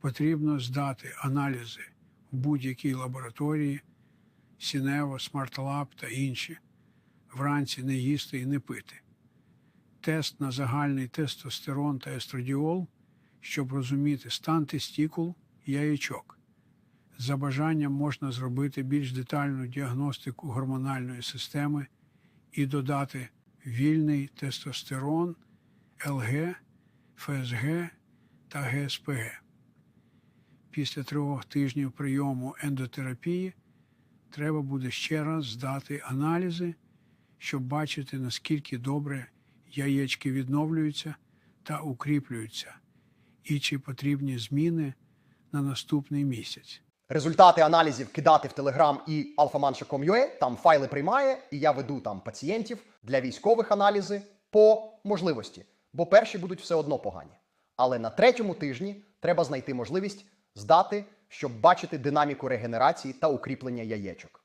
потрібно здати аналізи в будь-якій лабораторії, Сінево, SmartLab та інші. Вранці не їсти і не пити. Тест на загальний тестостерон та естрадіол, щоб розуміти стан тестікул яєчок. За бажанням можна зробити більш детальну діагностику гормональної системи і додати вільний тестостерон, ЛГ, ФСГ та ГСПГ. Після трьох тижнів прийому ендотерапії треба буде ще раз здати аналізи, щоб бачити, наскільки добре яєчки відновлюються та укріплюються, і чи потрібні зміни на наступний місяць. Результати аналізів кидати в Telegram і alfamancha.com.ua, там файли приймає, і я веду там пацієнтів для військових аналізи по можливості, бо перші будуть все одно погані. Але на третьому тижні треба знайти можливість здати, щоб бачити динаміку регенерації та укріплення яєчок.